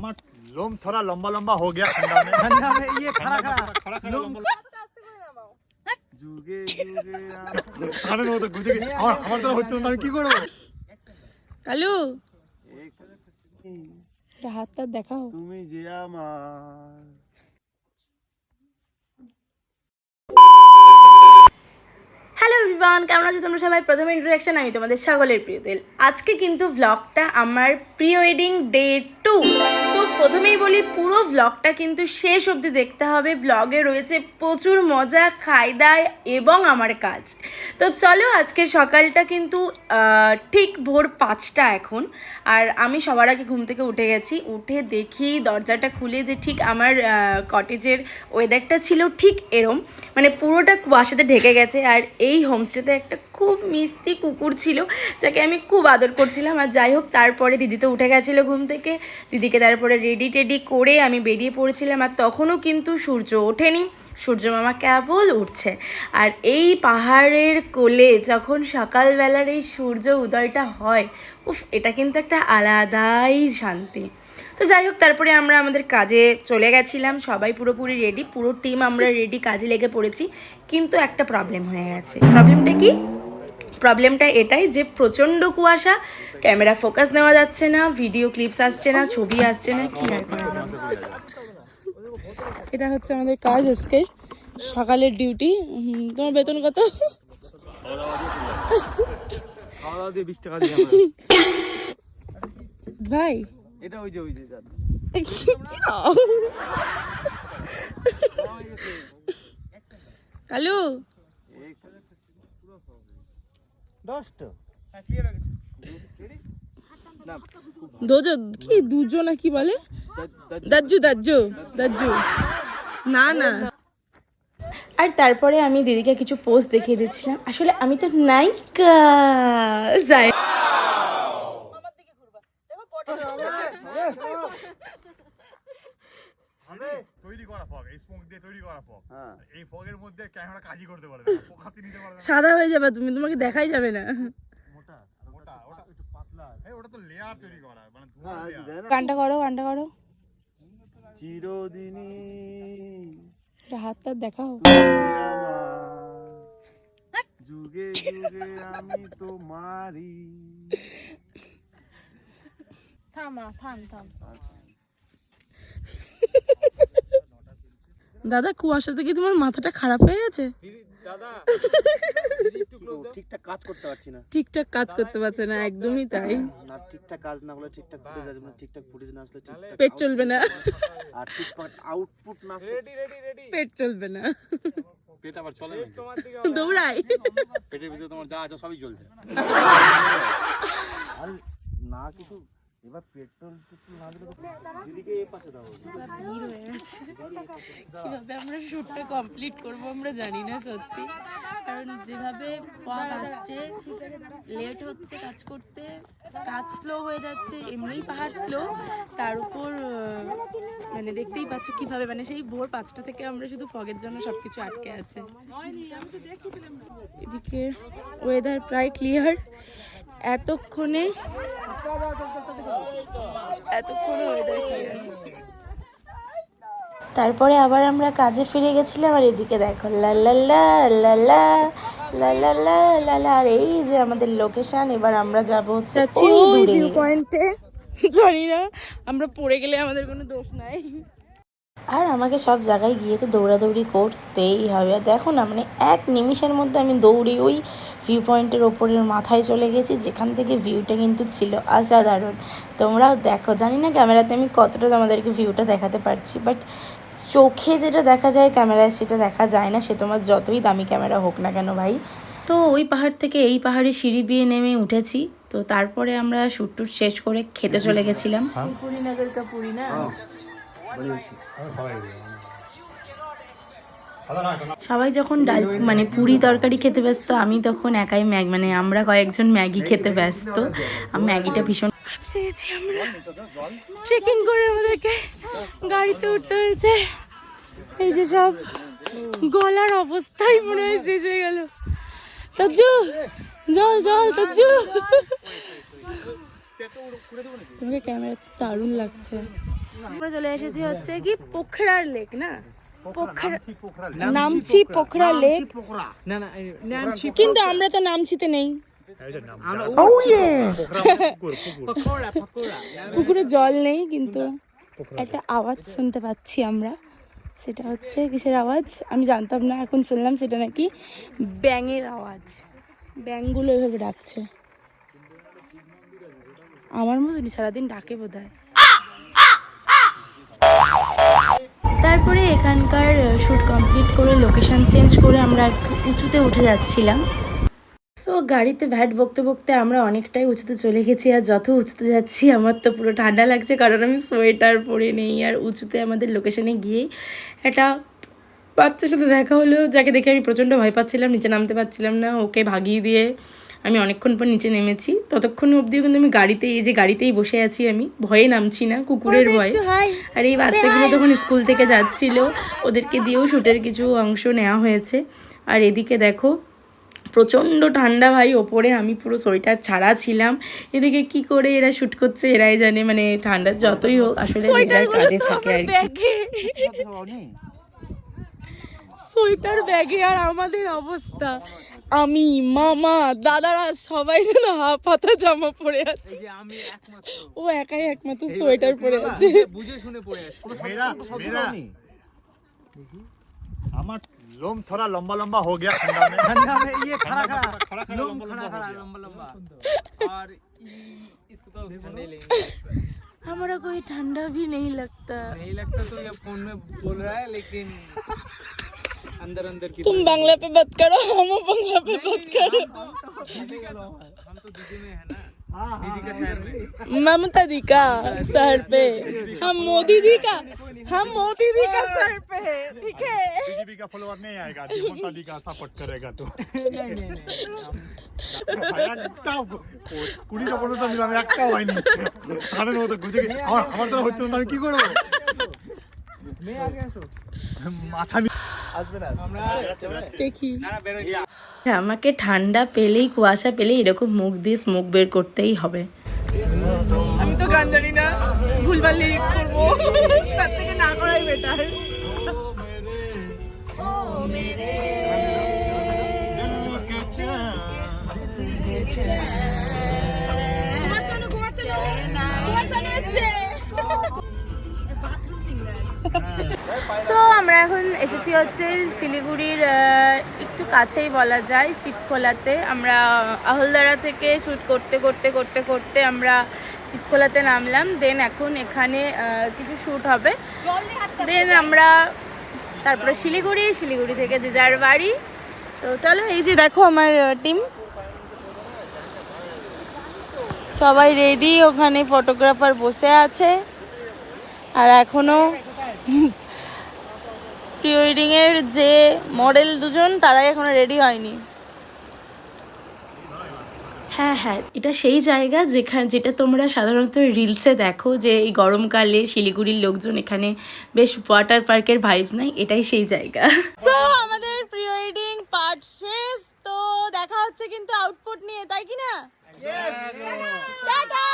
আমার लोम थोड़ा लंबा लंबा हो गया ठंडा में ठंडा में ये खड़ा खड़ा खड़ा खड़ा लंबा যুগে যুগে আম- খানের মতো গুজে গেছে। আমার আমার দ্বারা হচ্ছে না আমি কি করবো কালু এক হাতটা দেখাও তুমি যে আমার হ্যালো এভরিওয়ান কেমন আছো তোমরা সবাই প্রথম ইন্ট্রোডাকশন আমি তোমাদের সকলের প্রিয় তেল আজকে কিন্তু ভ্লগটা আমার প্রি ওয়েডিং ডে টু তো প্রথমেই বলি, পুরো ব্লগটা কিন্তু শেষ অবধি দেখতে হবে। ব্লগে রয়েছে প্রচুর মজা, খায়দায় এবং আমার কাজ। তো চলো আজকে সকালটা কিন্তু ঠিক ভোর পাঁচটা এখন। আর আমি সবার আগে ঘুম থেকে উঠে গেছি। উঠে দেখি দরজাটা খুলে যে ঠিক আমার কটেজের ওয়েদারটা ছিল ঠিক এরম। মানে পুরোটা কুয়াশাতে ঢেকে গেছে আর এই হোমস্টেতে একটা খুব মিষ্টি কুকুর ছিল, যাকে আমি খুব আদর করছিলাম। আর যাই হোক, তারপরে দিদি তো উঠে গেছিল ঘুম থেকে। দিদিকে তারপরে রেডি টেডি করে আমি বেরিয়ে পড়েছিলাম আর তখনও কিন্তু সূর্য ওঠেনি। সূর্য মামা কেবল উঠছে। আর এই পাহাড়ের কোলে যখন সকালবেলার এই সূর্য উদয়টা হয়, উফ, এটা কিন্তু একটা আলাদাই শান্তি। তো যাই হোক তারপরে আমরা আমাদের কাজে চলে গেছিলাম। সবাই পুরোপুরি রেডি পুরো টিম আমরা রেডি কাজে লেগে পড়েছি। কিন্তু একটা প্রবলেম হয়ে গেছে। প্রবলেমটা কি? প্রবলেমটা এটাই যে প্রচণ্ড কুয়াশা ক্যামেরা ফোকাস নেওয়া যাচ্ছে না ভিডিও ক্লিপস আসছে না ছবি আসছে না কি আর করা যাবে? এটা হচ্ছে আমাদের কাজ আজকে। সকালের ডিউটি তোমার বেতন কত? ভাই এটা ওই যে ওই যে দাদা। কালু? দশটা। কি দুজো না কি বলে? দাজ্জু দাজ্জু দাজ্জু। না না। আর তারপরে আমি দিদিকে কিছু পোস্ট দেখিয়ে দিচ্ছিলাম। আসলে আমি তো নায়িকা। যাই। তৈরি করা ফগ এই স্মোক দিয়ে তৈরি করা ফগ। হ্যাঁ। এই ফগের মধ্যে ক্যামেরা কাজই করতে পারবে না। নিতে পারবে না। সাদা হয়ে যাবে তুমি তোমাকে দেখাই যাবে না। মোটা ওটা ওটা একটু পাতলা। এই ওটা তো লেয়ার তৈরি করা মানে ধোঁয়া হ্যাঁ লেয়ার করো গানটা করো। চিরদিনই হাতটা দেখাও। যুগে যুগে আমি তোমারই। দাদা কুয়াশাতে কি তোমার মাথাটা খারাপ হয়ে গেছে? দাদা ঠিকঠাক কাজ করতে পারছি না। ঠিকঠাক কাজ করতে পারছে না একদমই তাই। না ঠিকঠাক কাজ না হলে ঠিকঠাক ফুটেজ আসবে না ঠিকঠাক ফুটেজ না আসলে ঠিকঠাক পেট চলবে না। আর ঠিকঠাক আউটপুট না পেট চলবে না। পেট আবার চলে দৌড়াই। পেটের ভিতরে তোমার যা আছে সবই চলছে। আর না কিছু এবার পেট্রোল টেট্রোল না দিলে দিদিকে এই পাশে দাও। ভিড় হয়ে গেছে কীভাবে আমরা শ্যুটটা কমপ্লিট করব আমরা জানি না সত্যি। কারণ যেভাবে ফগ আসছে লেট হচ্ছে কাজ করতে, কাজ স্লো হয়ে যাচ্ছে এমনিই পাহাড় স্লো তার উপর মানে দেখতেই পাচ্ছ কীভাবে মানে সেই ভোর পাঁচটা থেকে আমরা শুধু ফগের জন্য সবকিছু আটকে আছে। এদিকে ওয়েদার প্রায় ক্লিয়ার এতক্ষণে এতক্ষণে ওয়েদার ক্লিয়ার তারপরে আবার আমরা কাজে ফিরে গেছিলাম আর এদিকে দেখো আর এই যে আমাদের লোকেশন এবার আমরা যাব হচ্ছে ভিউ পয়েন্টে জানি না আমরা পড়ে গেলে আমাদের কোনো দোষ নাই। আর আমাকে সব জায়গায় গিয়ে তো দৌড়াদৌড়ি করতেই হবে। আর দেখো না মানে এক নিমিষের মধ্যে আমি দৌড়ে ওই ভিউ পয়েন্টের ওপরের মাথায় চলে গেছি যেখান থেকে ভিউটা কিন্তু ছিল অসাধারণ। তোমরাও দেখো জানি না ক্যামেরাতে আমি কতটা তোমাদেরকে ভিউটা দেখাতে পারছি বাট চোখে যেটা দেখা যায় ক্যামেরায় সেটা দেখা যায় না। সে তোমার যতই দামি ক্যামেরা হোক না কেন ভাই। তো ওই পাহাড় থেকে এই পাহাড়ে সিঁড়ি বিয়ে নেমে উঠেছি। তো তারপরে আমরা শ্যুট টুট শেষ করে খেতে চলে গেছিলাম। কা পুরী না? সবাই যখন ডাল মানে পুরি তরকারি খেতে ব্যস্ত আমি তখন একাই ম্যাগ মানে আমরা কয়েকজন ম্যাগি খেতে ব্যস্ত। ম্যাগিটা ভীষণ গেছি আমরা। ট্রেকিং করে আমাদেরকে গাড়িতে উঠতে হয়েছে। এই যে সব গলার অবস্থাই মনে হয় শেষ হয়ে গেল। তাজ্জু জল জল তাজ্জু। তোমাকে ক্যামেরা দারুণ লাগছে। আমরা চলে এসেছি হচ্ছে কি পোখরার লেক না? পোখরা নামছি পোখরা লেক। না না এই কিন্তু আমরা তো নামছিতে নেই। আমরা মানে পুকুর জল নেই কিন্তু একটা আওয়াজ শুনতে পাচ্ছি আমরা। সেটা হচ্ছে কিসের আওয়াজ? আমি জানতাম না এখন শুনলাম সেটা নাকি ব্যাঙের আওয়াজ। ব্যাঙগুলো এভাবে ডাকছে। আমার মতনই সারাদিন ডাকে বোধ হয় তারপরে এখানকার শ্যুট কমপ্লিট করে লোকেশন চেঞ্জ করে আমরা একটু উঁচুতে উঠে যাচ্ছিলাম। সো গাড়িতে ভ্যাট বকতে বকতে আমরা অনেকটাই উঁচুতে চলে গেছি আর যত উঁচুতে যাচ্ছি আমার তো পুরো ঠান্ডা লাগছে কারণ আমি সোয়েটার পরে নেই আর উঁচুতে আমাদের লোকেশনে গিয়েই একটা বাচ্চার সাথে দেখা হলো যাকে দেখে আমি প্রচণ্ড ভয় পাচ্ছিলাম নিচে নামতে পারছিলাম না ওকে ভাগিয়ে দিয়ে আমি অনেকক্ষণ পর নিচে নেমেছি। ততক্ষণ অবধিও কিন্তু আমি গাড়িতে এই যে গাড়িতেই বসে আছি আমি ভয়ে নামছি না কুকুরের ভয়। আর এই বাচ্চাগুলো তখন স্কুল থেকে যাচ্ছিল ওদেরকে দিয়েও শ্যুটের কিছু অংশ নেওয়া হয়েছে। আর এদিকে দেখো প্রচণ্ড ঠান্ডা ভাই ওপরে আমি পুরো সোয়েটার ছাড়া ছিলাম। এদিকে কি করে এরা শ্যুট করছে এরাই জানে মানে ঠান্ডা যতই হোক আসলে কাজে থাকে আর কি। সোয়েটার ব্যাগে আর আমাদের অবস্থা। আমি মামা দাদারা সবাই যেন হাফ হাতা জামা পরে আছে। ও একাই একমাত্র সোয়েটার পরে আছে। বুঝে শুনে পরে আছে लोम थोड़ा लंबा लंबा हो गया ठंडा में ठंडा में ये खड़ा खड़ा खड़ा खड़ा लंबा लंबा हो लंबा लंबा और इसको तो ठंडे लेंगे हमारा कोई ठंडा भी नहीं लगता नहीं लगता तो ये फ़ोन में बोल रहा है लेकिन अंदर अंदर की तुम बांग्ला पे बात करो हम बांग्ला पे बात करो हम तो दीदी में है ना दीदी का शहर में ममता दी का शहर पे हम मोदी दी का हम मोदी दी का सर पे है ठीक है बीजेपी का फॉलोअर नहीं आएगा हेमंत दी का सपोर्ट करेगा तो नहीं नहीं नहीं ভাই একটাও কুড়িটা পনেরোটা মিলাম একটাও হয়নি কারণ ও তো গুজে গে- আমার আমার দ্বারা হচ্ছে না তো আমি কি করবো मैं आ गया सो মাথা নি- দেখি ना बेरो আমাকে ঠান্ডা পেলেই কুয়াশা পেলেই এরকম মুখ দিয়ে স্মোক বের করতেই হবে আমি তো গান জানি না ভুলভাল লিরিক্স করবো তার থেকে কুমার কুমার কুমার এসছে। তো আমরা এখন এসেছি হচ্ছে শিলিগুড়ির একটু কাছেই বলা যায় শিবখোলাতে। আমরা আহলদারা থেকে শ্যুট করতে করতে করতে করতে আমরা শিবখোলাতে নামলাম দেন এখন এখানে কিছু শ্যুট হবে। দেন আমরা তারপরে শিলিগুড়ি শিলিগুড়ি থেকে যে যার বাড়ি। তো চলো এই যে দেখো আমার টিম সবাই রেডি ওখানে ফটোগ্রাফার বসে আছে। আর এখনও প্রি ওয়েডিংয়ের যে মডেল দুজন তারাই এখনও রেডি হয়নি। হ্যাঁ হ্যাঁ এটা সেই জায়গা যেখানে যেটা তোমরা সাধারণত রিলসে দেখো যে এই গরমকালে শিলিগুড়ির লোকজন এখানে বেশ ওয়াটার পার্কের ভাইবস নাই এটাই সেই জায়গা। তো আমাদের প্রি ওয়েডিং পার্ট শেষ। তো দেখা হচ্ছে কিন্তু আউটপুট নিয়ে তাই কি না? টাটা